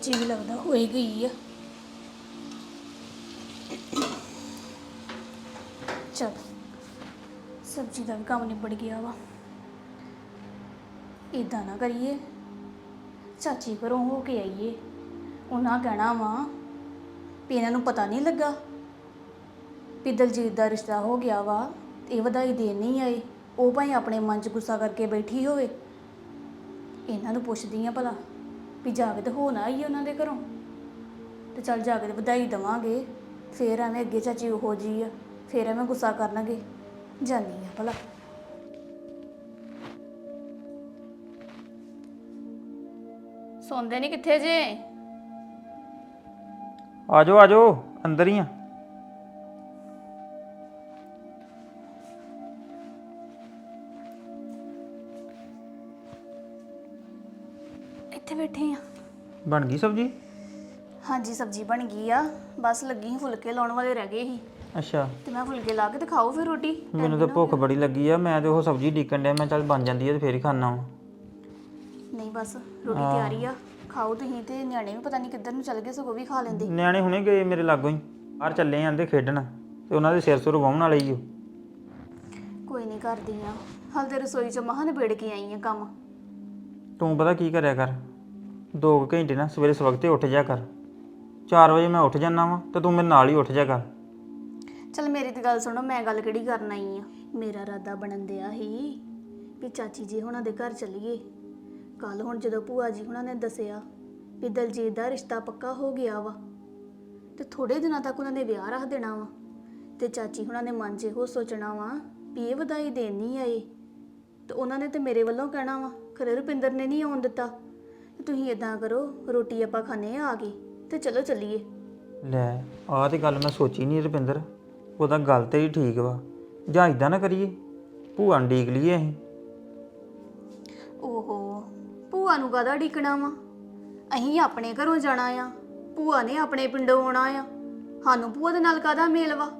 ਚਾਚੀ ਵੀ ਲੱਗਦਾ ਹੋਈ ਗਈ ਆ। ਚਲ, ਸਬਜ਼ੀ ਦਾ ਵੀ ਕੰਮ ਨਿਬੜ ਗਿਆ ਵਾ। ਇਦਾਂ ਨਾ ਕਰੀਏ। ਚਾਚੀ ਘਰੋਂ ਹੋ ਕੇ ਆਈਏ। ਉਹਨਾਂ ਕਹਿਣਾ ਵਾ ਵੀ ਇਹਨਾਂ ਨੂੰ ਪਤਾ ਨਹੀਂ ਲੱਗਾ ਵੀ ਦਲਜੀਤ ਦਾ ਰਿਸ਼ਤਾ ਹੋ ਗਿਆ ਵਾ ਇਹ ਵਧਾਈ ਦੇਣ ਨਹੀਂ ਆਏ। ਉਹ ਭਾਵੇਂ ਆਪਣੇ ਮਨ 'ਚ ਗੁੱਸਾ ਕਰਕੇ ਬੈਠੀ ਹੋਵੇ। ਇਹਨਾਂ ਨੂੰ ਪੁੱਛਦੀ ਆ ਭਲਾ। ਵੀ ਜਾ ਕੇ ਤੇ ਹੋ ਨਾ ਆਈ ਉਹਨਾਂ ਦੇ ਘਰੋਂ। ਤੇ ਚੱਲ ਜਾ ਕੇ ਤੇ ਵਧਾਈ ਦਵਾਂਗੇ। ਫੇਰ ਐਵੇਂ ਅੱਗੇ ਚਾਚੀ ਉਹੋ ਜੀ ਆ ਫੇਰ ਐਵੇਂ ਗੁੱਸਾ ਕਰਨਗੇ। ਜਾਨੀ ਆ ਭਲਾ। ਸੌਂਦੇ ਨਹੀਂ ਕਿੱਥੇ ਜੇ? ਆਜੋ ਆਜੋ ਅੰਦਰ ਹੀ ਆ। ਬਣ ਗਈ ਸਬਜੀ? ਹਾਂਜੀ ਸਬਜ਼ੀ ਬਣ ਗਈ ਆ। ਬਸ ਲੱਗੀ ਸੀ ਫੁਲਕੇ ਲਾਉਣ ਵਾਲੇ ਰਹਿ ਗਏ ਸੀ। ਅੱਛਾ। ਤੇ ਮੈਂ ਫੁਲਕੇ ਲਾ ਕੇ ਤੇ ਖਾਓ ਫਿਰ ਰੋਟੀ। ਮੈਨੂੰ ਤਾਂ ਭੁੱਖ ਬੜੀ ਲੱਗੀ ਆ ਮੈਂ ਤੇ ਉਹ ਸਬਜੀ ਡੀਕਣ ਡਿਆ ਮੈਂ ਚੱਲ ਬਣ ਜਾਂਦੀ ਆ ਤੇ ਫੇਰ ਹੀ ਖਾਣਾ ਵਾ। ਨਹੀਂ ਬਸ ਰੋਟੀ ਤਿਆਰੀ ਆ। ਖਾਓ ਤੁਸੀਂ ਤੇ ਨਿਆਣੇ ਵੀ ਪਤਾ ਨਹੀਂ ਕਿੱਧਰ ਨੂੰ ਚੱਲ ਗਏ ਸਗੋਂ ਵੀ ਖਾ ਲੈਂਦੇ। ਨਿਆਣੇ ਹੁਣੇ ਗਏ ਮੇਰੇ ਲਾਗੋਂ ਹੀ ਬਾਹਰ ਚੱਲੇ ਆਂਦੇ ਖੇਡਣ। ਤੇ ਉਹਨਾਂ ਦੇ ਸਿਰ ਸੁਰ ਵਾਹਣ ਵਾਲੇ ਹੀ ਓ ਕੋਈ ਨਹੀਂ ਕਰਦੀ ਆ। ਹਾਲ ਤੇ ਰਸੋਈ ਚ ਮਹਾਂ ਨਿਬੇੜ ਕੇ ਆਈ ਆ ਕੰਮ। ਤੂੰ ਪਤਾ ਕੀ ਕਰਿਆ ਕਰ? 2 ਘੰਟੇ ਨਾ ਸਵੇਰੇ ਸਵਖਤੇ ਉੱਠ ਜਾ ਕਰ। 4 ਵਜੇ ਮੈਂ ਉੱਠ ਜਾਣਾ ਵਾ ਤੇ ਤੂੰ ਮੇਰੇ ਨਾਲ ਹੀ ਉੱਠ ਜਾ ਕਰ। ਚਲ ਮੇਰੀ ਤੇ ਗੱਲ ਸੁਣੋ, ਮੈਂ ਗੱਲ ਕਿਹੜੀ ਕਰਨ ਆਈ ਆ? ਮੇਰਾ ਇਰਾਦਾ ਬਣਨ ਦਿਆ ਸੀ ਵੀ ਚਾਚੀ ਜੀ ਹੁਣਾਂ ਦੇ ਘਰ ਚੱਲੀਏ। ਕੱਲ ਹੁਣ ਜਦੋਂ ਭੂਆ ਜੀ ਹੁਣਾਂ ਨੇ ਦੱਸਿਆ ਵੀ ਦਲਜੀਤ ਦਾ ਰਿਸ਼ਤਾ ਪੱਕਾ ਹੋ ਗਿਆ ਵਾ, ਤੇ ਥੋੜੇ ਦਿਨਾਂ ਤੱਕ ਉਹਨਾਂ ਨੇ ਵਿਆਹ ਰੱਖ ਦੇਣਾ ਵਾ, ਤੇ ਚਾਚੀ ਹੁਣਾਂ ਨੇ ਮਨ 'ਚ ਇਹੋ ਸੋਚਣਾ ਵਾ ਵੀ ਇਹ ਵਧਾਈ ਦੇਣੀ ਨਹੀਂ ਆਏ, ਤੇ ਉਹਨਾਂ ਨੇ ਤੇ ਮੇਰੇ ਵੱਲੋਂ ਕਹਿਣਾ ਵਾ, ਖਰੇ ਰੁਪਿੰਦਰ ਨੇ ਨਹੀਂ ਆਉਣ ਦਿੱਤਾ। ਤੁਸੀਂ ਇਦਾਂ ਕਰੋ ਰੋਟੀ ਆਪਾਂ ਖਾਣੇ ਆ ਆ ਕੇ ਤੇ ਚਲੋ ਚੱਲੀਏ। ਲੈ ਆਹ ਤੇ ਗੱਲ ਮੈਂ ਸੋਚੀ ਨਹੀਂ ਰੁਪਿੰਦਰ ਉਹਦਾ ਗੱਲ ਤੇ ਹੀ ਠੀਕ ਵਾ ਜਾਂ ਇਦਾਂ ਨਾ ਕਰੀਏ ਭੂਆ ਨੂੰ ਡੀਕ ਲਈਏ ਅਸੀਂ। ਓਹੋ ਭੂਆ ਨੂੰ ਕਾਹਦਾ ਢੀਕਣਾ ਵਾ? ਅਸੀਂ ਆਪਣੇ ਘਰੋਂ ਜਾਣਾ ਆ ਭੂਆ ਨੇ ਆਪਣੇ ਪਿੰਡੋਂ ਆਉਣਾ ਆ। ਸਾਨੂੰ ਭੂਆ ਦੇ ਨਾਲ ਕਾਹਦਾ ਮੇਲ ਵਾ?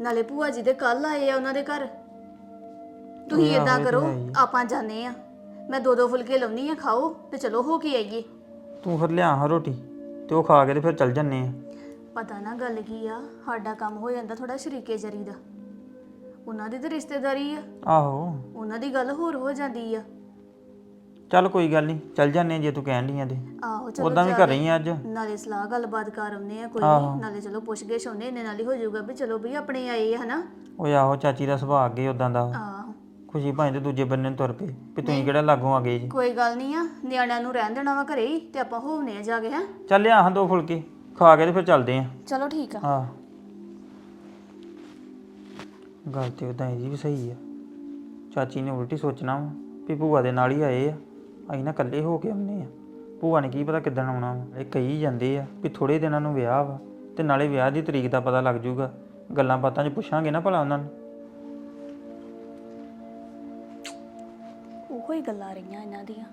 ਨਾਲੇ ਭੂਆ ਜੀ ਦੇ ਕੱਲ ਆਏ ਆ ਉਹਨਾਂ ਦੇ ਘਰ। ਤੁਸੀਂ ਇਦਾਂ ਕਰੋ। ਆਪਾਂ ਜਾਂਦੇ ਆ ਮੈਂ ਦੋ ਦੋ ਫੁਲਕੇ ਲਾਉਣੀ ਆ ਖਾਓ ਤੇ ਚਲੋ ਹੋ ਕੇ ਆਈਏ। ਤੂੰ ਫਿਰ ਲਿਆ ਹਾਂ ਰੋਟੀ ਤੇ ਉਹ ਖਾ ਕੇ ਤੇ ਫਿਰ ਚੱਲ ਜੰਨੇ ਆ ਪਤਾ ਨਾ ਗੱਲ ਕੀ ਆ ਸਾਡਾ ਕੰਮ ਹੋ ਜਾਂਦਾ ਥੋੜਾ ਸ਼ਰੀਕੇ ਜਰੀ ਦਾ। ਉਹਨਾਂ ਦੀ ਤਾਂ ਰਿਸ਼ਤੇਦਾਰੀ ਆ। ਆਹੋ। ਉਹਨਾਂ ਦੀ ਗੱਲ ਹੋਰ ਹੋ ਜਾਂਦੀ ਆ। ਚੱਲ ਕੋਈ ਗੱਲ ਨਹੀਂ ਚੱਲ ਜੰਨੇ ਜੇ ਤੂੰ ਕਹਿਣ ਡਈ ਆ ਤੇ। ਆਹੋ ਚਲੋ ਉਦਾਂ ਵੀ ਘਰੇ ਹੀ ਆ ਅੱਜ। ਨਾਲੇ ਸਲਾਹ ਗੱਲਬਾਤ ਕਰ ਆਉਂਦੇ ਆ ਕੋਈ ਆਹੋ। ਨੀ, ਨਾਲੇ ਚਲੋ ਪੁੱਛ ਗਏ ਸੋਨੇ ਨੇ ਨਾਲ ਹੀ ਹੋ ਜਾਊਗਾ ਵੀ ਚਲੋ ਵੀ ਆਪਣੇ ਆਏ ਆ ਹਨਾ? ਓਏ ਆਹੋ ਚਾਚੀ ਦਾ ਸੁਭਾਅ ਅੱਗੇ ਉਦਾਂ ਦਾ। ਆਹੋ ਖੁਸ਼ੀ ਭਾਈ ਤੇ ਦੂਜੇ ਬੰਨੇ ਨੂੰ ਤੁਰ ਪਏ ਵੀ ਤੁਸੀਂ ਕਿਹੜਾ ਲਾਗੋਂ ਆ ਗਏ ਜੀ? ਕੋਈ ਗੱਲ ਨਹੀਂ ਆ ਨਿਆਣਿਆਂ ਨੂੰ ਰਹਿਣ ਦੇਣਾ ਵਾ ਘਰੇ ਹੀ ਤੇ ਆਪਾਂ ਹੋਵਨੇ ਆ ਜਾ ਕੇ ਹੈ? ਚੱਲ ਲਿਆ ਹਾਂ ਦੋ ਫੁਲਕੇ ਖਾ ਕੇ ਤੇ ਫਿਰ ਚੱਲਦੇ ਆ। ਚਲੋ ਠੀਕ ਆ। ਹਾਂ। ਗੱਲ ਤੇ ਉਦਾਂ ਇਹਦੀ ਵੀ ਸਹੀ ਆ। ਚਾਚੀ ਨੇ ਉਲਟੀ ਸੋਚਣਾ ਵਾ ਵੀ ਭੂਆ ਦੇ ਨਾਲ ਹੀ ਆਏ ਆ। ਅਸੀਂ ਨਾ ਇਕੱਲੇ ਹੋ ਕੇ ਆਉਨੇ ਆ। ਭੂਆ ਨੇ ਕੀ ਪਤਾ ਕਿੱਦਣ ਆਉਣਾ ਵਾ। ਇਹ ਕਹੀ ਜਾਂਦੇ ਆ ਵੀ ਥੋੜੇ ਦਿਨਾਂ ਨੂੰ ਵਿਆਹ ਵਾ ਤੇ ਨਾਲੇ ਵਿਆਹ ਦੀ ਤਰੀਕ ਦਾ ਪਤਾ ਲੱਗ ਜਾਊਗਾ। ਗੱਲਾਂ ਬਾਤਾਂ 'ਚ ਪੁੱਛਾਂਗੇ ਨਾ ਭਲਾ ਉਹਨਾਂ ਨੂੰ। ਉਹੋ ਹੀ ਗੱਲਾਂ ਰਹੀਆਂ ਇਹਨਾਂ ਦੀਆਂ।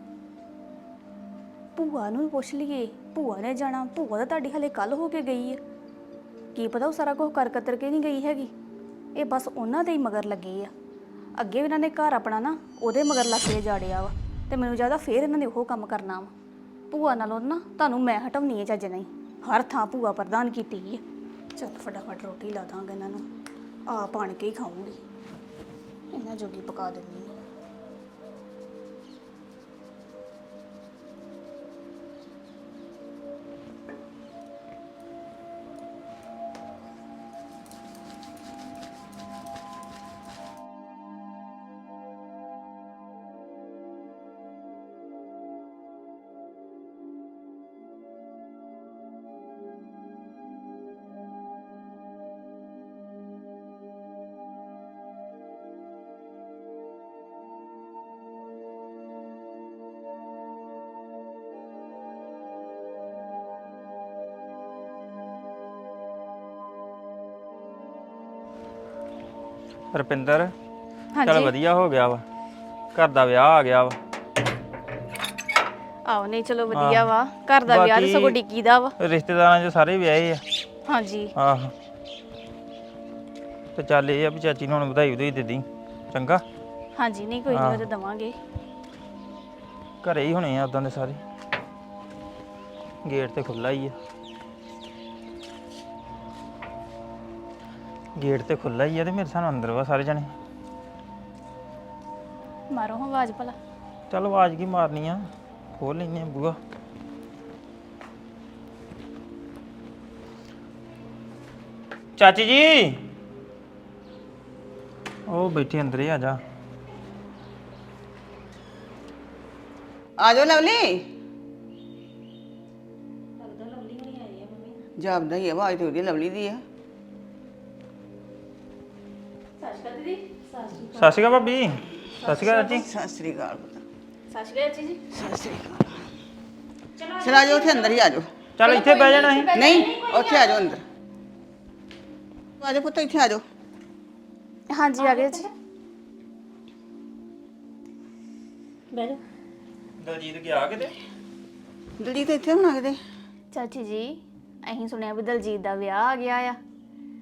ਭੂਆ ਨੂੰ ਵੀ ਪੁੱਛ ਲਈਏ, ਭੂਆ ਨੇ ਜਾਣਾ, ਭੂਆ ਤਾਂ ਤੁਹਾਡੀ ਹਲੇ ਕੱਲ ਹੋ ਕੇ ਗਈ ਹੈ। ਕੀ ਪਤਾ ਉਹ ਸਾਰਾ ਕੁਝ ਕਰ ਕਤਰ ਕੇ ਨਹੀਂ ਗਈ ਹੈਗੀ। ਇਹ ਬਸ ਉਹਨਾਂ ਦੇ ਹੀ ਮਗਰ ਲੱਗੀ ਆ। ਅੱਗੇ ਵੀ ਇਹਨਾਂ ਨੇ ਘਰ ਆਪਣਾ ਨਾ, ਉਹਦੇ ਮਗਰ ਲੱਗ ਕੇ ਜਾੜਿਆ ਵਾ, ਤੇ ਮੈਨੂੰ ਜ਼ਿਆਦਾ ਫੇਰ ਇਹਨਾਂ ਨੇ ਉਹ ਕੰਮ ਕਰਨਾ ਵਾ। ਭੂਆ ਨਾਲੋਂ ਨਾ ਤੁਹਾਨੂੰ ਮੈਂ ਹਟਾਉਣੀ ਹੈ ਚੱਜ ਨਹੀਂ। ਹਰ ਥਾਂ ਭੂਆ ਪ੍ਰਦਾਨ ਕੀਤੀ ਹੈ ਚੱਲ ਫਟਾਫਟ ਰੋਟੀ ਲਾ ਦਾਂਗੇ ਇਹਨਾਂ ਨੂੰ। ਆ ਪਾਣ ਕੇ ਹੀ ਖਾਊਂਗੀ। ਇਹਨਾਂ ਜੋਗੀ ਪਕਾ ਦਿੰਦੀ ਰੁਪਿੰਦਰ ਚੱਲ ਹਾਂਜੀ। ਵਧੀਆ ਹੋ ਗਿਆ ਵਾ। ਘਰ ਦਾ ਵਿਆਹ ਆ ਗਿਆ ਵਾ। ਆਓ ਨਹੀਂ ਚਲੋ ਵਧੀਆ ਵਾ। ਘਰ ਦਾ ਵਿਆਹ ਤੇ ਬਾਕੀ- ਸਗੋਂ ਡਿੱਕੀ ਦਾ ਵਾ। ਰਿਸ਼ਤੇਦਾਰਾਂ 'ਚ ਸਾਰੇ ਵਿਆਹੇ ਆ। ਹਾਂਜੀ। ਆਹੋ। ਤੇ ਚੱਲ ਇਹ ਆ ਵੀ ਚਾਚੀ ਨੂੰ ਹੁਣ ਵਧਾਈ ਵਧਾਈ ਦੇ ਦੀ ਚੰਗਾ? ਹਾਂਜੀ ਨਹੀਂ ਕੋਈ ਨਹੀਂ ਉਹ ਤਾਂ ਦਵਾਂਗੇ। ਘਰੇ ਹੀ ਹੋਣੇ ਆ ਉਦਾਂ ਦੇ ਸਾਰੇ। ਗੇਟ ਤੇ ਖੁੱਲਾ ਹੀ ਆ। ਗੇਟ ਤੇ ਖੁੱਲਾ ਹੀ ਆ ਤੇ ਮੇਰੇ ਸਾਨੂੰ ਅੰਦਰ ਵਾ ਸਾਰੇ ਜਣੇ। ਮਾਰੋ ਹਾਂ ਆਵਾਜ਼ ਭਲਾ। ਚੱਲ ਆਵਾਜ਼ ਕੀ ਮਾਰਨੀ ਆ? ਖੋਲ ਲੈਨੇ ਆ ਬੂਆ ਚਾਚੀ ਜੀ। ਉਹ ਬੈਠੀ ਅੰਦਰ ਹੀ ਆ ਜਾ। ਆ ਜਾਓ ਲਵਲੀ। ਜਾਪਦਾ ਹੀ ਆ, ਆਵਾਜ਼ ਤੇ ਉਹਦੀ ਲਵਲੀ ਦੀ ਆ। ਸਤਿ ਸ਼੍ਰੀ ਅਕਾਲ ਭਾਬੀ। ਸਤਿ ਸ਼੍ਰੀ ਅਕਾਲ ਸਤਿ ਸ੍ਰੀ ਅਕਾਲ ਪੁੱਤ। ਸਤਿ ਸ਼੍ਰੀ ਅਕਾਲ ਜੀ। ਸਤਿ ਸ੍ਰੀ ਅਕਾਲ। ਚਲਾ ਜਾਓ ਉੱਥੇ ਅੰਦਰ ਹੀ ਆ ਜਾਓ। ਚੱਲ ਇੱਥੇ ਬਹਿ ਜਾਣਾ ਸੀ ਨਹੀਂ ਉੱਥੇ ਆ ਜਾਓ ਅੰਦਰ। ਆ ਜਾਓ ਪੁੱਤ ਇੱਥੇ ਆ ਜਾਓ। ਹਾਂਜੀ ਆ ਗਏ ਜੀ। ਦਲਜੀਤ ਗਿਆ ਕਿਤੇ? ਦਲਜੀਤ ਇੱਥੇ ਹੋਣਾ ਕਿਤੇ? ਚਾਚੀ ਜੀ ਅਸੀਂ ਸੁਣਿਆ ਵੀ ਦਲਜੀਤ ਦਾ ਵਿਆਹ ਆ ਗਿਆ ਆ।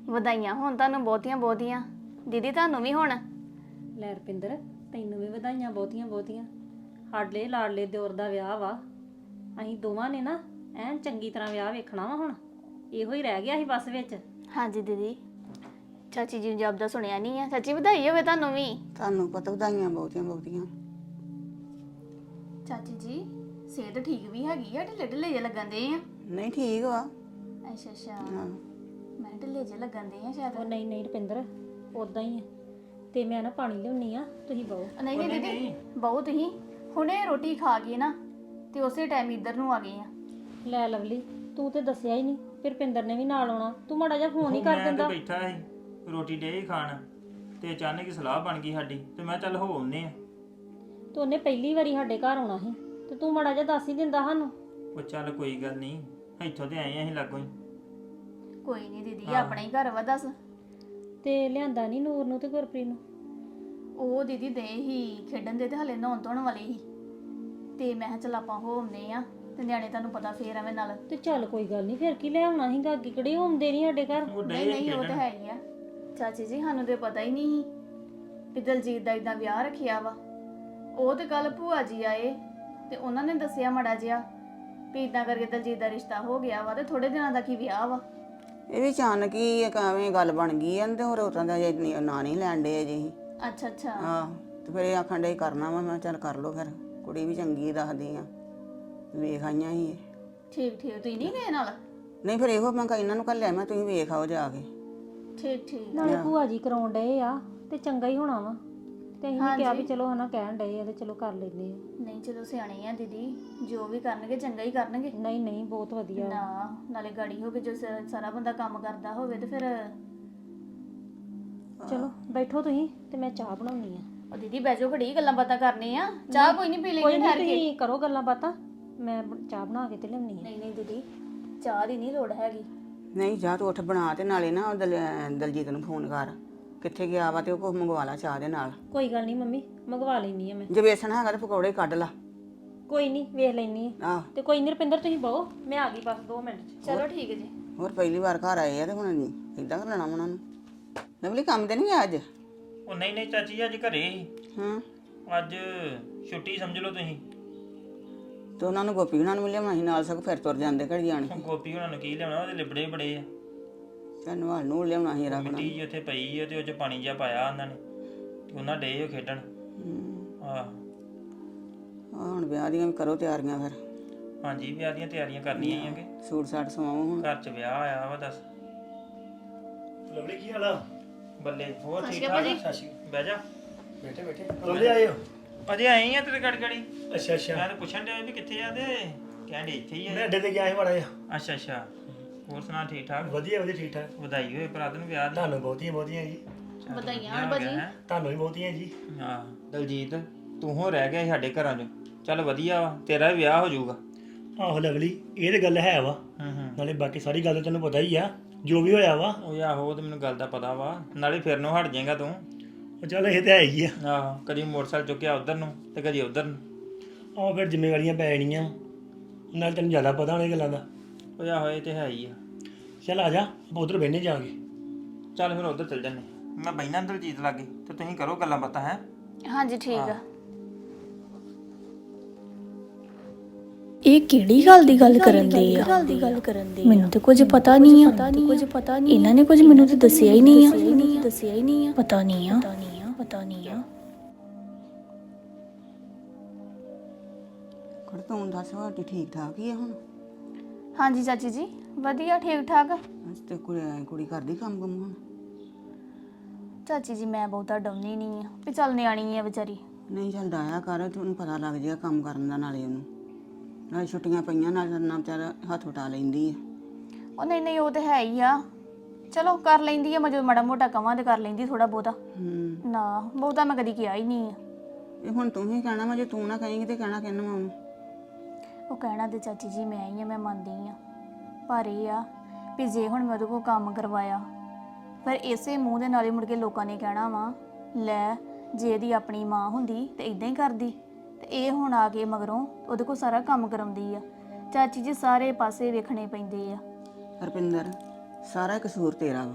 ਵਧਾਈਆਂ ਹੋਣ ਤੁਹਾਨੂੰ ਬਹੁਤੀਆਂ ਬਹੁਤੀਆਂ ਦੀਦੀ ਤੁਹਾਨੂੰ ਵੀ ਹੁਣ? ਲੈ ਰਪਿੰਦਰ ਤੈਨੂੰ ਵੀ ਵਧਾਈਆਂ ਬਹੁਤੀਆਂ ਬਹੁਤੀਆਂ। ਸਾਡੇ ਲਾਡਲੇ ਦਿਓਰ ਦਾ ਵਿਆਹ ਵਾ। ਅਸੀਂ ਦੋਵਾਂ ਨੇ ਨਾ ਐਨ ਚੰਗੀ ਤਰ੍ਹਾਂ ਵਿਆਹ ਵੇਖਣਾ ਵਾ ਹੁਣ। ਇਹੋ ਹੀ ਰਹਿ ਗਿਆ ਸੀ ਬਸ ਵਿੱਚ। ਹਾਂਜੀ ਦੀਦੀ। ਚਾਚੀ ਜੀ ਨੂੰ ਜਬ ਦਾ ਸੁਣਿਆ ਨਹੀਂ ਆ। ਚਾਚੀ ਵਧਾਈ ਹੋਵੇ ਤੁਹਾਨੂੰ ਵੀ। ਤੁਹਾਨੂੰ ਪਤਾ ਵਧਾਈਆਂ ਬਹੁਤੀਆਂ ਬਹੁਤੀਆਂ। ਚਾਚੀ ਜੀ ਸਿਹਤ ਠੀਕ ਵੀ ਹੈਗੀ ਆ? ਢਿੱਲੇ ਢਿੱਲੇ ਜੇ ਲੱਗਣ ਦੇ ਆ? ਨਹੀਂ ਠੀਕ ਵਾ। ਅੱਛਾ ਅੱਛਾ। ਹਾਂ। ਮੈਂ ਢਿੱਲੇ ਜੇ ਲੱਗਣ ਦੇ ਆ ਸ਼ਾਇਦ? ਉਹ ਨਹੀਂ ਨਹੀਂ ਰਪਿੰਦਰ ਉਦਾਂ ਹੀ ਆ। ਤੇ ਮੈਂ ਨਾ ਪਾਣੀ ਲਿਆਉਣੀ ਆ ਤੁਸੀਂ ਬਹੁ। ਨਹੀਂ ਨਹੀਂ ਦੀਦੀ ਬਹੁਤ ਹੀ ਹੁਣੇ ਰੋਟੀ ਖਾ ਕੇ ਨਾ ਤੇ ਉਸੇ ਟਾਈਮ ਇੱਧਰ ਨੂੰ ਆ ਗਏ ਆ। ਲੈ ਲਵਲੀ ਤੂੰ ਤੇ ਦੱਸਿਆ ਹੀ ਨਹੀਂ ਫਿਰ ਰਪਿੰਦਰ ਨੇ ਵੀ ਨਾਲ ਆਉਣਾ। ਤੂੰ ਮਾੜਾ ਜਿਹਾ ਫੋਨ ਹੀ ਕਰ ਮੈਂ ਤੇ ਦਿੰਦਾ। ਬੈਠਾ ਸੀ ਰੋਟੀ ਡੇ ਖਾਣ ਤੇ ਅਚਾਨਕ ਹੀ ਸਲਾਹ ਬਣ ਗਈ ਸਾਡੀ ਤੇ ਮੈਂ ਚੱਲ ਹੋ ਆਉਨੇ ਆ। ਤੂੰ ਉਹਨੇ ਪਹਿਲੀ ਵਾਰੀ ਸਾਡੇ ਘਰ ਆਉਣਾ ਸੀ ਤੇ ਤੂੰ ਮਾੜਾ ਜਿਹਾ ਦੱਸ ਹੀ ਦਿੰਦਾ ਸਾਨੂੰ। ਉਹ ਚੱਲ ਕੋਈ ਗੱਲ ਨਹੀਂ ਇੱਥੋਂ ਤੇ ਆਏ ਆ ਅਸੀਂ ਲਾਗੋਂ ਹੀ। ਕੋਈ ਨਹੀਂ ਦੀਦੀ ਆਪਣਾ ਹੀ ਘਰ ਵਾ ਦੱਸ। ਤੇ ਲਿਆਂਦਾ ਨਹੀਂ ਨੂਰ ਨੂੰ ਤੇ ਗੁਰਪ੍ਰੀਤ ਨੂੰ? ਉਹ ਦੀਦੀ ਦੇ ਹੀ ਖੇਡਣ ਦੇ ਤੇ ਹਲੇ ਨਹਾਉਣ ਧੋਣ ਵਾਲੇ ਹੀ। ਤੇ ਮੈਂ ਕਿਹਾ ਚੱਲ ਆਪਾਂ ਹੋ ਆਉਂਦੇ ਆ ਤੇ ਨਿਆਣੇ ਤੁਹਾਨੂੰ ਪਤਾ ਫੇਰ ਐਵੇਂ ਨਾਲ। ਤੇ ਚੱਲ ਕੋਈ ਗੱਲ ਨਹੀਂ ਫਿਰ ਕੀ ਲੈ ਆਉਣਾ ਸੀਗਾ ਅੱਗੇ? ਕਿਹੜੇ ਹੁੰਦੇ ਨਹੀਂ ਸਾਡੇ ਘਰ? ਉਹ ਨਹੀਂ ਨਹੀਂ ਉਹ ਤਾਂ ਹੈ ਹੀ ਆ। ਚਾਚੀ ਜੀ ਸਾਨੂੰ ਤੇ ਪਤਾ ਹੀ ਨਹੀਂ ਸੀ ਵੀ ਦਲਜੀਤ ਦਾ ਇਦਾਂ ਵਿਆਹ ਰੱਖਿਆ ਵਾ। ਉਹ ਤੇ ਕੱਲ ਭੂਆ ਜੀ ਆਏ ਤੇ ਉਹਨਾਂ ਨੇ ਦੱਸਿਆ ਮੜਾ ਜਿਹਾ ਵੀ ਇਦਾਂ ਕਰਕੇ ਦਲਜੀਤ ਦਾ ਰਿਸ਼ਤਾ ਹੋ ਗਿਆ ਵਾ ਤੇ ਥੋੜੇ ਦਿਨਾਂ ਦਾ ਕੀ ਵਿਆਹ ਵਾ। ਇਹ ਵੀ ਅਚਾਨਕ ਹੀ ਇੱਕ ਐਵੇਂ ਗੱਲ ਬਣ ਗਈ ਆ ਤੇ ਹੋਰ ਉਤਾਂ ਦਾ ਜੇ ਨੀ- ਨਾਂ ਨਹੀਂ ਲੈਣ ਦੇ ਜੀ ਅੱਛਾ ਅੱਛਾ। ਹਾਂ ਤੇ ਫਿਰ ਇਹ ਆਖਣ ਦੇ ਕਰਨਾ ਵਾ ਮੈਂ ਕਿਹਾ ਚੱਲ ਕਰ ਲੋ ਫਿਰ। ਕੁੜੀ ਵੀ ਚੰਗੀ ਦੱਸਦੀ ਆ। ਵੇਖ ਆਈਆਂ ਹੀ ਇਹ। ਠੀਕ ਠੀਕ। ਤੁਸੀਂ ਨਹੀਂ ਗਏ ਨਾਲ? ਨਹੀਂ ਫਿਰ ਇਹੋ ਮੈਂ ਕਿਹਾ ਇਹਨਾਂ ਨੂੰ ਕੱਲਿਆ ਮੈਂ ਤੁਸੀਂ ਵੇਖ ਆਓ ਜਾ ਕੇ। ਠੀਕ ਠੀਕ। ਨਾਲੇ ਭੂਆ ਜੀ ਕਰਾਉਣ ਡਏ ਆ ਤੇ ਚੰਗਾ ਹੀ ਹੋਣਾ ਵਾ। ਤੇ ਅਸੀਂ ਵੀ ਕਿਹਾ ਵੀ ਚਲੋ ਹਨਾ ਕਹਿਣ ਡਏ ਆ ਤੇ ਚਲੋ ਕਰ ਲੈਂਦੇ ਆ। ਨਹੀਂ ਚਲੋ ਸਿਆਣੇ ਆ ਦੀਦੀ ਜੋ ਵੀ ਕਰਨਗੇ ਚੰਗਾ ਹੀ ਕਰਨਗੇ। ਨਹੀਂ ਨਹੀਂ ਬਹੁਤ ਵਧੀਆ। ਨਾ ਨਾਲੇ ਗਾੜੀ ਹੋ ਕੇ ਜੋ ਸ- ਸਾਰਾ ਬੰਦਾ ਕੰਮ ਕਰਦਾ ਹੋਵੇ ਤੇ ਫਿਰ ਚਲੋ ਬੈਠੋ ਤੁਸੀਂ ਤੇ ਮੈਂ ਚਾਹ ਬਣਾਉਣੀ ਆ। ਉਹ ਦੀਦੀ ਬਹਿ ਜਾਓ ਘੜੀ ਗੱਲਾਂ ਬਾਤਾਂ ਕਰਨੇ ਆ। ਚਾਹ ਕੋਈ ਨਹੀਂ ਪੀ ਕੋਈ ਲੈਣੀ ਨਹੀਂ ਠਹਿਰ ਕੇ। ਤੁਸੀਂ ਕਰੋ ਗੱਲਾਂ ਬਾਤਾਂ ਮੈਂ ਬ- ਚਾਹ ਬਣਾ ਕੇ ਤੇ ਲਿਆਉਣੀ ਆ। ਨਹੀਂ ਨਹੀਂ ਦੀਦੀ ਚਾਹ ਦੀ ਨਹੀਂ ਲੋੜ ਹੈਗੀ। ਨਹੀਂ ਜਾ ਤੂੰ ਉੱਠ ਬਣਾ ਤੇ ਨਾਲੇ ਨਾ ਉਹ ਦਲ- ਦਲਜੀਤ ਨੂੰ ਫੋਨ ਕਰ। ਕਿੱਥੇ ਗਿਆ ਵਾ ਤੇ ਉਹ ਕੁਝ ਮੰਗਵਾ ਲਾ ਚਾਹ ਦੇ ਨਾਲ। ਕੋਈ ਗੱਲ ਨਹੀਂ ਮੰਮੀ ਮੰਗਵਾ ਲੈਣੀ ਆ ਮੈਂ। ਜੇ ਵੇਸਣ ਹੈਗਾ ਤੇ ਪਕੌੜੇ ਕੱਢ ਲਾ। ਕੋਈ ਨਹੀਂ ਵੇਖ ਲੈਣੀ ਆ। ਆਹ। ਤੇ ਕੋਈ ਨਹੀਂ ਰੁਪਿੰਦਰ ਤੁਸੀਂ ਬਹੁ ਮੈਂ ਆ ਗਈ ਬਸ 2 ਮਿੰਟ ਚ। ਚਲੋ ਠੀਕ ਹੈ ਜੀ। ਹੋਰ ਪਹਿਲੀ ਵਾਰ ਘਰ ਆਏ ਆ ਤੇ ਹੁਣ ਇਦਾਂ ਕਰ ਲੈਣਾ ਉਹਨਾਂ ਨੂੰ। ਲਵਲੀ ਕੰਮ ਤੇ ਨਹੀਂ ਗਿਆ ਅੱਜ? ਉਹ ਨਹੀਂ ਨਹੀਂ ਚਾਚੀ ਅੱਜ ਘਰੇ ਸੀ ਹਾਂ। ਅੱਜ ਛੁੱਟੀ ਸਮਝ ਲਓ ਤੁਸੀਂ। ਤੇ ਉਹਨਾਂ ਨੂੰ ਗੋਪੀ ਉਹਨਾਂ ਨੂੰ ਲਿਆਉਣਾ ਸੀ ਨਾਲ ਸਗੋਂ ਫਿਰ ਤੁਰ ਜਾਂਦੇ ਘੜੀ ਜਾਣ ਕੇ। ਗੋਪੀ ਉਹਨਾਂ ਨੂੰ ਕੀ ਲਿਆਉਣਾ ਉਹਦੇ ਲਿਬੜੇ ਬੜੇ ਆ। ਤੇ ਨਵਾਲ ਨੂੰ ਲਿਆਉਣਾ ਸੀ ਰੱਖਣਾ ਮਿੱਟੀ ਉੱਥੇ ਪਈ ਆ ਤੇ ਉਹ ਚ ਪਾਣੀ ਜਿਹਾ ਪਾਇਆ ਉਹਨਾਂ ਨੇ ਤੇ ਉਹਨਾਂ ਡੇ ਉਹ ਖੇਡਣ। ਆਹ। ਆ ਹੁਣ ਵਿਆਹ ਦੀਆਂ ਵੀ ਕਰੋ ਤਿਆਰੀਆਂ ਫਿਰ। ਹਾਂਜੀ ਵਿਆਹ ਦੀਆਂ ਤਿਆਰੀਆਂ ਕਰਨੀਆਂ ਹੀ ਆਂਗੇ ਸੂਟ ਸਾਟ ਸਵਾਓ ਹੁਣ। ਘਰ ਚ ਵਿਆਹ ਆਇਆ ਵਾ ਦੱਸ। ਲਵਲੀ ਕੀ ਹਾਲ ਆ? ਬੱਲੇ ਹੋਰ ਠੀਕ ਠਾਕ ਸਾਸ਼ੀ ਬਹਿ ਜਾ। ਬੈਠੇ ਬੈਠੇ। ਲਵਲੀ ਆਏ ਹੋ? ਅਜੇ ਆਏ ਆ ਤੇਰੇ ਗੜ ਗੜੀ ਅੱਛਾ ਅੱਛਾ। ਮੈਂ ਤਾਂ ਪੁੱਛਣ ਡਿਆ ਵੀ ਕਿੱਥੇ ਆ ਤੇ। ਕਹਿੰਦੇ ਇੱਥੇ ਹੀ ਆ। ਮੈਂ ਅੱਡੇ ਤੇ ਗਿਆ ਸੀ ਮਾੜਾ ਜਿਹਾ। ਅੱਛਾ ਅੱਛਾ। ਹੋਰ ਸੁਣਾ ਠੀਕ ਠਾਕ? ਵਧੀਆ ਵਧੀਆ ਠੀਕ ਠਾਕ। ਵਧਾਈ ਹੋਏ ਭਰਾ ਤੈਨੂੰ ਵਿਆਹ ਦੀ। ਤੁਹਾਨੂੰ ਬਹੁਤੀਆਂ ਬਹੁਤੀਆਂ ਜੀ। ਵਧਾਈਆਂ ਹੋਣ ਭਾਜੀ। ਤੁਹਾਨੂੰ ਵੀ ਬਹੁਤੀਆਂ ਜੀ। ਹਾਂ। ਦਲਜੀਤ ਤੂੰ ਹੋ ਰਹਿ ਗਿਆ ਸੀ ਸਾਡੇ ਘਰਾਂ 'ਚ। ਚੱਲ ਵਧੀਆ ਵਾ ਤੇਰਾ ਵੀ ਵਿਆਹ ਹੋ ਜਾਊਗਾ। ਆਹੋ ਲਵਲੀ ਇਹ ਤੇ ਗੱਲ ਹੈ ਵਾ। ਹੂੰ ਹੂੰ। ਨਾਲੇ ਬਾਕੀ ਸਾਰੀ ਗੱਲ ਤਾਂ ਤੈਨੂੰ ਪਤਾ ਹੀ ਆ ਜੋ ਵੀ ਹੋਇਆ ਵਾ। ਉਹ ਆਹੋ ਉਹ ਤੇ ਮੈਨੂੰ ਗੱਲ ਦਾ ਪਤਾ ਵਾ। ਨਾਲੇ ਫਿਰ ਨੂੰ ਹਟ ਜਾਏਗਾ ਤੂੰ। ਉਹ ਚੱਲ ਇਹ ਤੇ ਹੈ ਹੀ ਆ। ਆਹੋ ਕਦੀ ਮੋਟਰਸਾਈਕਲ ਚੁੱਕਿਆ ਉਧਰ ਨੂੰ ਤੇ ਕਦੀ ਉਧਰ ਨੂੰ। ਆਹ ਫਿਰ ਜ਼ਿੰਮੇਵਾਰੀਆਂ ਪੈ ਜਾਣੀਆਂ। ਨਾਲ ਤੈਨੂੰ ਜ਼ਿਆਦਾ ਪਤਾ ਹੋਣੇ ਗੱਲਾਂ ਦਾ। ਆਹੋ ਇਹ ਤੇ ਹੈ ਹੀ ਆ। ਚੱਲ ਆ ਜਾ ਆਪਾਂ ਉਧਰ ਬਹਿਨੇ ਜਾਾਂਗੇ ਚੱਲ ਫਿਰ ਉਧਰ ਚੱਲ ਜੰਨੇ ਮੈਂ ਬੈਠਾ ਦਲਜੀਤ ਲਾਗੇ ਤੇ ਤੁਸੀਂ ਕਰੋ ਗੱਲਾਂ ਬਾਤਾਂ ਹੈ? ਹਾਂਜੀ ਠੀਕ ਆ। ਇਹ ਕਿਹੜੀ ਗੱਲ ਦੀ ਗੱਲ ਕਰਨ ਦੇ ਆ? ਗੱਲ ਦੀ ਗੱਲ ਕਰਨ ਦੇ ਮੈਨੂੰ ਤਾਂ ਕੁਝ ਪਤਾ ਨਹੀਂ ਆ। ਕੁਝ ਪਤਾ ਨਹੀਂ ਇਹਨਾਂ ਨੇ ਕੁਝ ਮੈਨੂੰ ਤਾਂ ਦੱਸਿਆ ਹੀ ਨਹੀਂ ਆ। ਦੱਸਿਆ ਹੀ ਨਹੀਂ ਆ। ਪਤਾ ਨਹੀਂ ਆ। ਪਤਾ ਨਹੀਂ ਆ। ਪਤਾ ਨਹੀਂ ਆ। ਕੁੜ ਤੂੰ ਦੱਸ ਠੀਕ ਠਾਕ ਹੀ ਆ ਹੁਣ? ਹਾਂਜੀ ਚਾਚੀ ਜੀ ਵਧੀਆ ਠੀਕ ਠਾਕ ਅੱਜ ਤੇ ਕੁੜੀ ਕੁੜੀ ਕਰਦੀ ਕੰਮ ਕੰਮ ਹੁਣ। ਚਾਚੀ ਜੀ ਮੈਂ ਬਹੁਤਾ ਡਾਉਣੀ ਨਹੀਂ ਆ ਵੀ ਚੱਲ ਨਿਆਣੀ ਆ ਵਿਚਾਰੀ। ਨਹੀਂ ਚੱਲ ਡਾਇਆ ਕਰ ਤੇ ਉਹਨੂੰ ਪਤਾ ਲੱਗ ਜਾਏਗਾ ਕੰਮ ਕਰਨ ਦਾ ਨਾਲੇ ਉਹਨੂੰ। ਨਾਲੇ ਛੁੱਟੀਆਂ ਪਈਆਂ ਨਾਲ ਨਾ ਵਿਚਾਰਾ ਹੱਥ ਉਟਾ ਲੈਂਦੀ ਆ। ਉਹ ਨਹੀਂ ਨਹੀਂ ਉਹ ਤੇ ਹੈ ਹੀ ਆ। ਚਲੋ ਕਰ ਲੈਂਦੀ ਆ ਮੈਂ ਜਦੋਂ ਮਾੜਾ ਮੋਟਾ ਕਵਾਂ ਤੇ ਕਰ ਲੈਂਦੀ ਥੋੜਾ ਬਹੁਤਾ। ਹੂੰ। ਨਾ ਬਹੁਤਾ ਮੈਂ ਕਦੀ ਕਿਹਾ ਹੀ ਨਹੀਂ ਆ। ਇਹ ਹੁਣ ਤੂੰ ਹੀ ਕਹਿਣਾ ਵਾ ਜੇ ਤੂੰ ਨਾ ਕਹੇਂਗੀ ਤੇ ਕਹਿਣਾ ਕਿਹਨੂੰ ਆ ਉਹਨੂੰ? ਉਹ ਕਹਿਣਾ ਤੇ ਚਾਚੀ ਜੀ ਮੈਂ ਹੀ ਆ, ਮੈਂ ਮੰਨਦੀ ਆ। ਪਰ ਇਹ ਆ ਵੀ ਜੇ ਹੁਣ ਮੈਂ ਉਹਦੇ ਕੋਲ ਕੰਮ ਕਰਵਾਇਆ ਪਰ ਇਸੇ ਮੂੰਹ ਦੇ ਨਾਲ ਹੀ ਮੁੜ ਕੇ ਲੋਕਾਂ ਨੇ ਕਹਿਣਾ ਵਾ, ਲੈ ਜੇ ਇਹਦੀ ਆਪਣੀ ਮਾਂ ਹੁੰਦੀ ਤੇ ਇਦਾਂ ਹੀ ਕਰਦੀ, ਤੇ ਇਹ ਹੁਣ ਆ ਕੇ ਮਗਰੋਂ ਉਹਦੇ ਕੋਲ ਸਾਰਾ ਕੰਮ ਕਰਾਉਂਦੀ ਆ। ਚਾਚੀ ਜੀ ਸਾਰੇ ਪਾਸੇ ਵੇਖਣੇ ਪੈਂਦੇ ਆ। ਰਪਿੰਦਰ ਸਾਰਾ ਕਸੂਰ ਤੇਰਾ ਵਾ।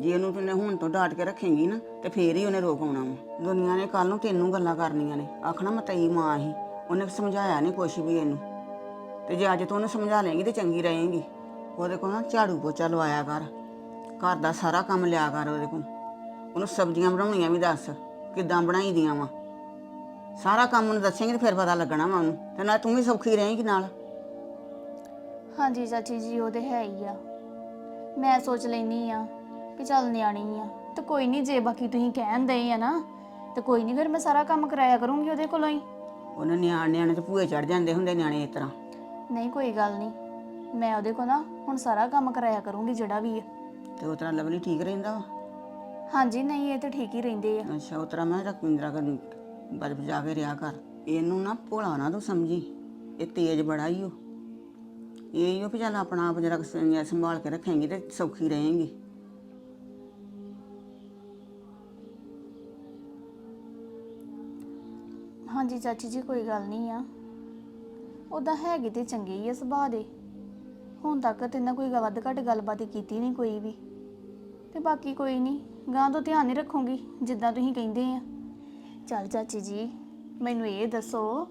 ਜੇ ਉਹਨੂੰ ਤੂੰ ਹੁਣ ਤੋਂ ਡਾਟ ਕੇ ਰੱਖੇਂਗੀ ਨਾ, ਤੇ ਫੇਰ ਹੀ ਉਹਨੇ ਰੋਕ ਆਉਣਾ ਵਾ। ਦੁਨੀਆ ਨੇ ਕੱਲ ਨੂੰ ਤੈਨੂੰ ਗੱਲਾਂ ਕਰਨੀਆਂ ਨੇ। ਆਖਣਾ ਮੈਂ ਤੇਰੀ ਮਾਂ ਹੀ। ਉਹਨੇ ਸਮਝਾਇਆ ਨਹੀਂ ਕੁਛ ਵੀ ਇਹਨੂੰ। ਤੇ ਜੇ ਅੱਜ ਤੂੰ ਉਹਨੂੰ ਸਮਝਾ ਲੇਂਗੀ ਤੇ ਚੰਗੀ ਰਹੇਂਗੀ। ਉਹਦੇ ਕੋਲ ਨਾ ਝਾੜੂ ਪੋਚਾ ਲਵਾਇਆ ਕਰ। ਘਰ ਦਾ ਸਾਰਾ ਕੰਮ ਲਿਆ ਕਰ ਉਹਦੇ ਕੋਲ। ਉਹਨੂੰ ਸਬਜ਼ੀਆਂ ਬਣਾਉਣੀਆਂ ਵੀ ਦੱਸ ਕਿੱਦਾਂ ਬਣਾਈ ਦੀਆਂ ਵਾ। ਸਾਰਾ ਕੰਮ ਉਹਨੂੰ ਦੱਸੇਂਗੀ ਤੇ ਫਿਰ ਪਤਾ ਲੱਗਣਾ ਵਾ ਉਹਨੂੰ। ਤੇ ਨਾਲ ਤੂੰ ਵੀ ਸੌਖੀ ਰਹੇਂਗੀ ਨਾਲ। ਹਾਂਜੀ ਚਾਚੀ ਜੀ ਉਹ ਤੇ ਹੈ ਹੀ ਆ। ਮੈਂ ਸੋਚ ਲੈਨੀ ਆ ਕਿ ਚੱਲ ਨਿਆਣੀ ਆ। ਤੇ ਕੋਈ ਨਹੀਂ ਜੇ ਬਾਕੀ ਤੁਸੀਂ ਕਹਿਣ ਦਏ ਆ ਨਾ ਤੇ ਕੋਈ ਨਹੀਂ ਫਿਰ ਮੈਂ ਸਾਰਾ ਕੰਮ ਕਰਾਇਆ ਕਰੂੰਗੀ ਉਹਦੇ ਕੋਲੋਂ ਹੀ। ਉਹਨੇ ਨਿਆਣੇ ਨਿਆਣੇ ਤੇ ਭੂਏ ਚੜ ਜਾਂਦੇ ਹੁੰਦੇ ਨਿਆਣੇ ਇਸ ਤਰ੍ਹਾਂ। ਨਹੀਂ ਕੋਈ ਗੱਲ ਨਹੀਂ। ਮੈਂ ਉਹਦੇ ਕੋਲ ਨਾ ਹੁਣ ਸਾਰਾ ਕੰਮ ਕਰਾਇਆ ਕਰੂੰਗੀ ਜਿਹੜਾ ਵੀ ਆ। ਤੇ ਉਹ ਤਰ੍ਹਾਂ ਲਵਲੀ ਠੀਕ ਰਹਿੰਦਾ ਵਾ? ਹਾਂਜੀ ਨਹੀਂ ਇਹ ਤੇ ਠੀਕ ਹੀ ਰਹਿੰਦੇ ਆ। ਅੱਛਾ ਉਹ ਤਰ੍ਹਾਂ ਮੈਂ ਰਕਵਿੰਦਰਾ ਕਰ ਬਜ ਜਾ ਕੇ ਰਿਆ ਕਰ। ਇਹਨੂੰ ਨਾ ਭੋਲਾ ਨਾ ਤੂੰ ਸਮਝੀ। ਇਹ ਤੇਜ਼ ਬੜਾ ਹੀ ਉਹ ਇਹ ਹੀ ਉਹ ਵੀ ਚੱਲ ਆਪਣਾ ਆਪ ਜਰਾ ਸੰਭਾਲ ਕੇ ਰੱਖੇਂਗੀ ਤੇ ਸੌਖੀ ਰਹੇਂਗੀ। ਹਾਂਜੀ ਚਾਚੀ ਜੀ ਕੋਈ ਗੱਲ ਨਹੀਂ ਆ। ਉਹਦਾ ਹੈਗੀ ਤੇ ਚੰਗੀ ਹੀ ਆ ਸੁਭਾਅ ਦੇ। ਹੁਣ ਤੱਕ ਤੇ ਨਾ ਕੋਈ ਵੱਧ ਘੱਟ ਗੱਲਬਾਤ ਕੀਤੀ ਨਹੀਂ ਕੋਈ ਵੀ। ਤੇ ਬਾਕੀ ਕੋਈ ਨਹੀਂ ਗਾਂ ਤੋਂ ਧਿਆਨ ਨਹੀਂ ਰੱਖੂੰਗੀ, ਜਿੱਦਾਂ ਤੁਸੀਂ ਕਹਿੰਦੇ ਆ। ਚੱਲ ਚਾਚੀ ਜੀ, ਮੈਨੂੰ ਇਹ ਦੱਸੋ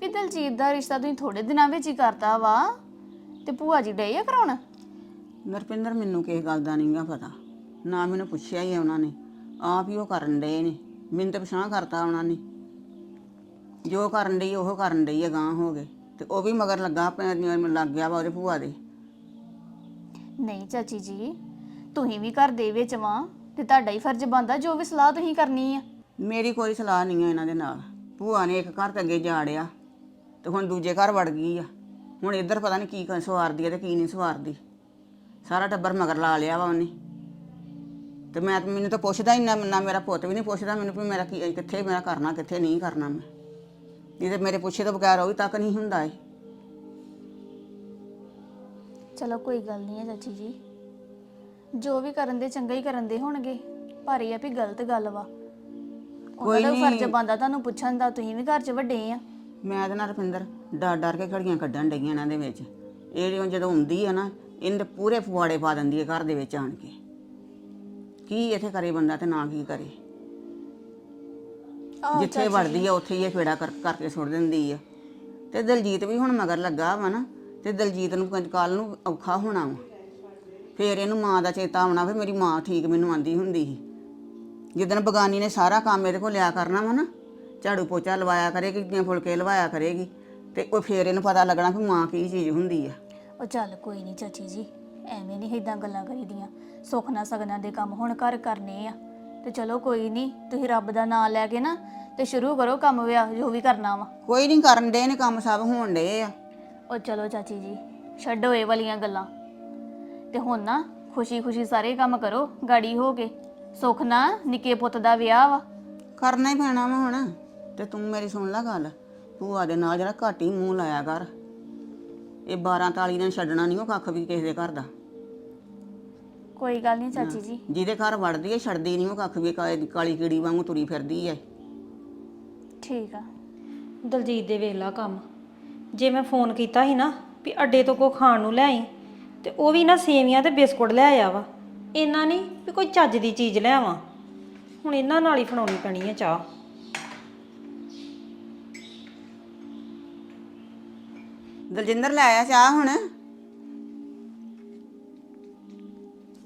ਵੀ ਦਲਜੀਤ ਦਾ ਰਿਸ਼ਤਾ ਤੁਸੀਂ ਥੋੜੇ ਦਿਨਾਂ ਵਿੱਚ ਹੀ ਕਰਤਾ ਵਾ, ਤੇ ਭੂਆ ਜੀ ਡਏ ਆ ਕਰਾਉਣ? ਨਰਪਿੰਦਰ, ਮੈਨੂੰ ਕਿਸੇ ਗੱਲ ਦਾ ਨਹੀਂਗਾ ਪਤਾ। ਨਾ ਮੈਨੂੰ ਪੁੱਛਿਆ ਹੀ ਉਹਨਾਂ ਨੇ। ਆਪ ਹੀ ਉਹ ਕਰਨ ਡਏ ਨੇ। ਮੈਨੂੰ ਤਾਂ ਪਛਾਣ ਕਰਤਾ ਉਹਨਾਂ ਨੇ। ਜੋ ਕਰਨ ਡਈ, ਉਹ ਕਰਨ ਡਈ ਆ ਗਾਂ ਹੋ ਗਏ। ਤੇ ਉਹ ਵੀ ਮਗਰ ਲੱਗਾ ਆਪਣੇ ਲੱਗ ਗਿਆ ਵਾ ਉਹਦੇ ਭੂਆ ਦੇ। ਨਹੀਂ ਚਾਚੀ ਜੀ ਤੁਸੀਂ ਵੀ ਘਰ ਦੇ ਵਿੱਚ ਵਾਂ ਤੇ ਤੁਹਾਡਾ ਹੀ ਫਰਜ਼ ਬਣਦਾ ਜੋ ਵੀ ਸਲਾਹ ਤੁਸੀਂ ਕਰਨੀ ਆ। ਮੇਰੀ ਕੋਈ ਸਲਾਹ ਨਹੀਂ ਹੈ ਇਹਨਾਂ ਦੇ ਨਾਲ। ਭੂਆ ਨੇ ਇੱਕ ਘਰ ਤੇ ਅੱਗੇ ਜਾੜਿਆ ਤੇ ਹੁਣ ਦੂਜੇ ਘਰ ਵੜ ਗਈ ਆ। ਹੁਣ ਇੱਧਰ ਪਤਾ ਨਹੀਂ ਕੀ ਕ- ਸਵਾਰਦੀ ਹੈ ਤੇ ਕੀ ਨਹੀਂ ਸਵਾਰਦੀ। ਸਾਰਾ ਟੱਬਰ ਮਗਰ ਲਾ ਲਿਆ ਵਾ ਉਹਨੇ। ਤੇ ਮੈਂ ਮੈਨੂੰ ਤਾਂ ਪੁੱਛਦਾ ਹੀ ਨਾ ਨਾ ਮੇਰਾ ਪੁੱਤ ਵੀ ਨਹੀਂ ਪੁੱਛਦਾ ਮੈਨੂੰ ਵੀ ਮੇਰਾ ਕੀ ਕਿੱਥੇ ਮੇਰਾ ਕਰਨਾ ਕਿੱਥੇ ਨਹੀਂ ਕਰਨਾ ਮੈਂ। ਇਹ ਤੇ ਮੇਰੇ ਪੁੱਛੇ ਤੋਂ ਬਗੈਰ ਉਹ ਵੀ ਤੱਕ ਨਹੀਂ ਹੁੰਦਾ ਏ ਚਲੋ ਕੋਈ ਗੱਲ ਨਹੀਂ ਹੈ ਚਾਚੀ ਜੀ। ਜੋ ਵੀ ਕਰਨ ਦੇ ਚੰਗਾ ਹੀ ਕਰਨ ਦੇ ਹੋਣਗੇ ਪਰ ਇਹ ਆ ਵੀ ਗਲਤ ਗੱਲ ਵਾ। ਉਹਨਾਂ ਦਾ ਵੀ ਫਰਜ਼ ਬਣਦਾ ਤੁਹਾਨੂੰ ਪੁੱਛਣ ਦਾ ਤੁਸੀਂ ਵੀ ਘਰ 'ਚ ਵੱਡੇ ਆ। ਮੈਂ ਤੇ ਨਾ ਰੁਪਿੰਦਰ ਡਰ ਡਰ ਕੇ ਘੜੀਆਂ ਕੱਢਣ ਡਈਆਂ ਇਹਨਾਂ ਦੇ ਵਿੱਚ। ਇਹ ਜਦੋਂ- ਜਦੋਂ ਹੁੰਦੀ ਆ ਨਾ ਇਹਦੇ ਪੂਰੇ ਫੁਆੜੇ ਪਾ ਦਿੰਦੀ ਹੈ ਘਰ ਦੇ ਵਿੱਚ ਆਣ ਕੇ। ਕੀ ਇੱਥੇ ਕਰੇ ਬੰਦਾ ਤੇ ਨਾ ਕੀ ਕਰੇ। ਜਿੱਥੇ ਵੜਦੀ ਆ ਉੱਥੇ ਹੀ ਇਹ ਫੇੜਾ ਕਰ ਕਰਕੇ ਸੁੱਟ ਦਿੰਦੀ ਆ। ਤੇ ਦਲਜੀਤ ਵੀ ਹੁਣ ਮਗਰ ਲੱਗਾ ਵਾ ਨਾ ਤੇ ਦਲਜੀਤ ਨੂੰ ਕੱਲ ਨੂੰ ਔਖਾ ਹੋਣਾ ਵਾ। ਫੇਰ ਇਹਨੂੰ ਮਾਂ ਦਾ ਚੇਤਾ ਆਉਣਾ ਵੀ ਮੇਰੀ ਮਾਂ ਠੀਕ ਮੈਨੂੰ ਆਂਦੀ ਹੁੰਦੀ ਸੀ। ਜਿੱਦਣ ਬਗਾਨੀ ਨੇ ਸਾਰਾ ਕੰਮ ਇਹਦੇ ਕੋਲ ਲਿਆ ਕਰਨਾ ਵਾ ਨਾ ਝਾੜੂ ਪੋਚਾ ਲਵਾਇਆ ਕਰੇਗੀ ਜਾਂ ਫੁਲਕੇ ਲਵਾਇਆ ਕਰੇਗੀ ਤੇ ਉਹ ਫੇਰ ਇਹਨੂੰ ਪਤਾ ਲੱਗਣਾ ਵੀ ਮਾਂ ਕੀ ਚੀਜ਼ ਹੁੰਦੀ ਆ। ਉਹ ਚੱਲ ਕੋਈ ਨਹੀਂ ਚਾਚੀ ਜੀ ਐਵੇਂ ਨਹੀਂ ਇਦਾਂ ਗੱਲਾਂ ਕਰੀਦੀਆਂ। ਸੁੱਖ ਨਾਲ ਸਗਨਾਂ ਦੇ ਕੰਮ ਹੁਣ ਘਰ ਕਰਨੇ ਆ। ਤੇ ਚਲੋ ਕੋਈ ਨਹੀਂ ਤੁਸੀਂ ਰੱਬ ਦਾ ਨਾਮ ਲੈ ਕੇ ਨਾ ਤੇ ਸ਼ੁਰੂ ਕਰੋ ਕੰਮ ਵਿਆਹ ਜੋ ਵੀ ਕਰਨਾ ਵਾ। ਕੋਈ ਨਹੀਂ ਕਰਨ ਦੇ ਨੇ ਕੰਮ ਸਭ ਹੋਣ ਡੇ ਆ। ਉਹ ਚਲੋ ਚਾਚੀ ਜੀ ਛੱਡੋ ਇਹ ਵਾਲੀਆਂ ਗੱਲਾਂ। ਤੇ ਹੁਣ ਨਾ ਖੁਸ਼ੀ ਖੁਸ਼ੀ ਸਾਰੇ ਕੰਮ ਕਰੋ ਗਾੜੀ ਹੋ ਕੇ। ਸੁੱਖ ਨਾ ਨਿੱਕੇ ਪੁੱਤ ਦਾ ਵਿਆਹ ਵਾ। ਕਰਨਾ ਹੀ ਪੈਣਾ ਵਾ ਹੁਣ ਤੇ ਤੂੰ ਮੇਰੀ ਸੁਣ ਲੈ ਗੱਲ। ਭੂਆ ਦੇ ਨਾਲ ਜਿਹੜਾ ਘੱਟ ਹੀ ਮੂੰਹ ਲਾਇਆ ਕਰ। ਇਹ 12 ਤਾਲੀ ਨੇ ਛੱਡਣਾ ਨਹੀਂ ਉਹ ਕੱਖ ਵੀ ਕਿਸੇ ਦੇ ਘਰ ਦਾ। ਕੋਈ ਗੱਲ ਨਹੀਂ ਚਾਚੀ ਜੀ। ਜਿਹਦੇ ਘਰ ਵੜਦੀ ਹੈ ਛੱਡਦੀ ਨਹੀਂ ਉਹ ਕੱਖ ਵੀ ਕਾਲੀ ਕੀੜੀ ਵਾਂਗੂ ਤੁਰੀ ਫਿਰਦੀ ਹੈ ਠੀਕ ਆ। ਦਲਜੀਤ ਦੇ ਵੇਲਾ ਕੰਮ। ਜੇ ਮੈਂ ਫੋਨ ਕੀਤਾ ਸੀ ਨਾ ਵੀ ਅੱਡੇ ਤੋਂ ਕੋ ਖਾਣ ਨੂੰ ਲੈ ਆਈ ਤੇ ਉਹ ਵੀ ਨਾ ਸੇਵੀਆਂ ਤੇ ਬਿਸਕੁਟ ਲੈ ਆਇਆ ਵਾ। ਇੰਨਾ ਨਹੀਂ ਵੀ ਕੋਈ ਚੱਜ ਦੀ ਚੀਜ਼ ਲੈ ਆਵਾਂ। ਹੁਣ ਇਹਨਾਂ ਨਾਲ ਹੀ ਫੜਾਉਣੀ ਪੈਣੀ ਹੈ ਚਾਹ। ਦਲਜਿੰਦਰ ਲੈ ਆਇਆ ਚਾਹ ਹੁਣ।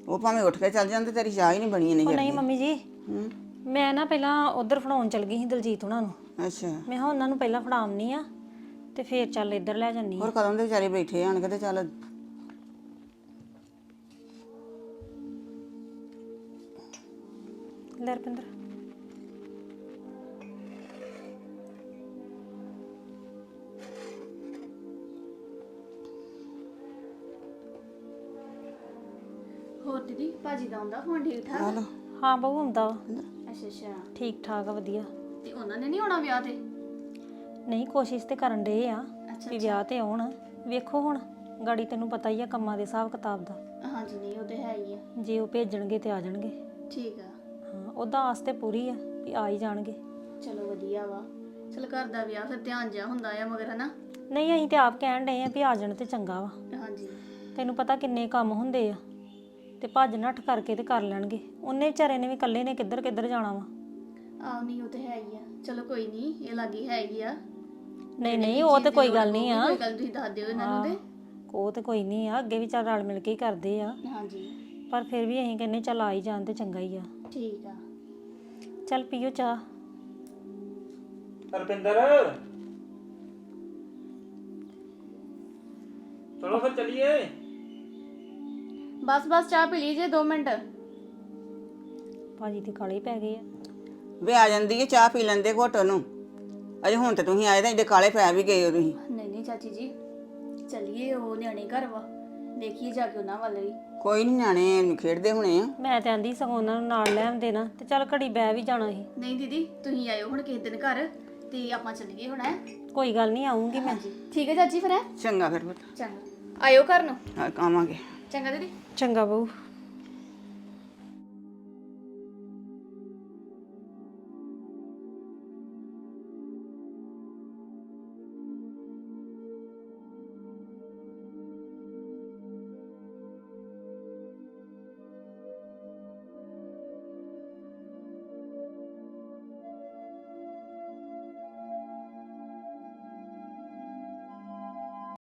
ਉਹ ਭਾਵੇਂ ਉੱਠ ਕੇ ਚੱਲ ਜਾਂਦੇ ਤੇਰੀ ਚਾਹ ਹੀ ਨਹੀਂ ਬਣੀ ਉਹ ਜਾਂਦੀ ਨਹੀਂ ਮੰਮੀ ਜੀ ਹੂੰ। ਮੈਂ ਨਾ ਪਹਿਲਾਂ ਉਧਰ ਫੜਾਉਣ ਚਲ ਗਈ ਸੀ ਦਲਜੀਤ ਉਹਨਾਂ ਨੂੰ। ਅੱਛਾ। ਮੈਂ ਕਿਹਾ ਉਹਨਾਂ ਨੂੰ ਪਹਿਲਾਂ ਫੜਾਉਣੀ ਆ ਤੇ ਫੇਰ ਚੱਲ ਇੱਧਰ ਲੈ ਜੰਨੀ ਹੋਰ ਕਦੋਂ ਦੇ ਵਿਚਾਰੇ ਬੈਠੇ ਆਣ ਕੇ ਤੇ ਚੱਲ। ਲੈ ਦੀਦੀ ਭਾਜੀ ਦਾ ਆਉਂਦਾ ਫੋਨ ਠੀਕ ਠਾਕ? ਹਲੋ ਹਾਂ ਬਹੂ ਹੁੰਦਾ ਵਾ। ਅੱਛਾ ਅੱਛਾ। ਠੀਕ ਠਾਕ ਆ ਵਧੀਆ। ਤੇ ਉਹਨਾਂ ਨੇ ਨਹੀਂ ਆਉਣਾ ਵਿਆਹ ਤੇ? ਨਹੀਂ ਕੋਸ਼ਿਸ਼ ਤੇ ਕਰਨ ਡੇ ਆ ਅੱਛਾ ਵੀ ਵਿਆਹ ਤੇ ਆਉਣ। ਵੇਖੋ ਹੁਣ ਗਾੜੀ ਤੈਨੂੰ ਪਤਾ ਹੀ ਆ ਕੰਮਾਂ ਦੇ ਹਿਸਾਬ ਕਿਤਾਬ ਦਾ। ਹਾਂਜੀ ਨਹੀਂ ਉਹ ਤੇ ਹੈ ਹੀ ਆ। ਜੇ ਉਹ ਭੇਜਣਗੇ ਤੇ ਆ ਜਾਣਗੇ। ਠੀਕ ਆ। ਹਾਂ ਉਹਦਾ ਆਸ ਤੇ ਪੂਰੀ ਆ ਵੀ ਆ ਹੀ ਜਾਣਗੇ। ਚਲੋ ਵਧੀਆ ਵਾ। ਚਲ ਘਰ ਦਾ ਵਿਆਹ ਫਿਰ ਧਿਆਨ ਜਿਆ ਹੁੰਦਾ ਆ ਮਗਰ ਹਨਾ? ਨਹੀਂ ਅਸੀਂ ਤੇ ਆਪ ਕਹਿਣ ਡਏ ਆ ਵੀ ਆ ਜਾਣ ਤੇ ਚੰਗਾ ਵਾ। ਹਾਂਜੀ। ਤੈਨੂੰ ਪਤਾ ਕਿੰਨੇ ਕੰਮ ਹੁੰਦੇ ਆ। ਤੇ ਭੱਜ ਨੱਠ ਕਰਕੇ ਤੇ ਕਰ ਲੈਣਗੇ। ਉਹਨੇ ਵਿਚਾਰੇ ਨੇ ਵੀ ਇਕੱਲੇ ਨੇ ਕਿੱਧਰ ਕਿੱਧਰ ਜਾਣਾ ਵਾ? ਆਹ ਨਹੀਂ ਉਹ ਤੇ ਹੈ ਹੀ ਆ। ਚਲੋ ਕੋਈ ਨਹੀਂ ਇਹ ਲਾਗੀ ਹੈ ਹੀ ਆ। ਨਹੀਂ ਨਹੀਂ ਉਹ ਤੇ ਕੋਈ ਗੱਲ ਨਹੀਂ ਆ। ਕੋਈ ਗੱਲ ਤੁਸੀਂ ਦੱਸ ਦਿਓ ਇਹਨਾਂ ਨੂੰ ਤੇ। ਉਹ ਤੇ ਕੋਈ ਨਹੀਂ ਆ ਅੱਗੇ ਵੀ ਚੱਲ ਰਲ ਮਿਲ ਕੇ ਹੀ ਕਰਦੇ ਆ। ਹਾਂਜੀ। ਪਰ ਫਿਰ ਵੀ ਅਸੀਂ ਕਹਿੰਨੇ ਚੱਲ ਆ ਹੀ ਜਾਣ ਤੇ ਚੰਗਾ ਹੀ ਆ। ਠੀਕ ਆ। ਚੱਲ ਪੀਓ ਚਾਹ। ਰਪਿੰਦਰ ਚਲੋ ਫਿਰ ਚਲੀਏ। ਬਸ ਬਸ ਚਾਹ ਪੀ ਲੀਜੇ 2 ਮਿੰਟ। ਭਾਜੀ ਤੇ ਕਾਲੇ ਪੈ ਗਏ ਆ। ਵੇ ਆ ਜਾਂਦੀ ਹੈ ਚਾਹ ਪੀ ਲੈਂਦੇ ਘੁੱਟ ਨੂੰ ਅਜੇ ਹੁਣ ਤੇ ਤੁਸੀਂ ਆਏ ਤਾਂ ਏਡੇ ਕਾਲੇ ਪੈ ਵੀ ਗਏ ਹੋ ਤੁਸੀਂ। ਨਹੀਂ ਨਹੀਂ ਚਾਚੀ ਜੀ ਚਲਿਏ ਉਹ ਨਿਆਣੇ ਘਰ ਵਾ। ਦੇਖੀਏ ਜਾ ਕੇ ਉਹਨਾਂ ਵੱਲ ਵੀ। ਕੋਈ ਨਹੀਂ ਨਿਆਣੇ ਖੇਡਦੇ ਹੋਣੇ ਆ। ਮੈਂ ਤੇ ਆਂਦੀ ਸਗੋਂ ਉਹਨਾਂ ਨੂੰ ਨਾਲ ਲੈ ਆਉਂਦੇ ਨਾ ਤੇ ਚੱਲ ਘੜੀ ਬਹਿ ਵੀ ਜਾਣਾ ਸੀ। ਨਹੀਂ ਦੀਦੀ ਤੁਸੀਂ ਆਇਓ ਹੁਣ ਕਿਸੇ ਦਿਨ ਘਰ ਤੇ ਆਪਾਂ ਚੱਲੀਏ ਹੁਣ ਹੈ। ਕੋਈ ਗੱਲ ਨਹੀਂ ਆਉਂਗੀ ਮੈਂ। ਠੀਕ ਹੈ ਚਾਚੀ ਫਿਰ ਹੈ। ਚੰਗਾ ਫਿਰ ਪੁੱਤ। ਚੰਗਾ। ਆਇਓ ਘਰ ਨੂੰ। ਆ, ਆਵਾਂਗੇ। ਚੰਗਾ ਦੀਦੀ। ਚੰਗਾ ਬਹੂ।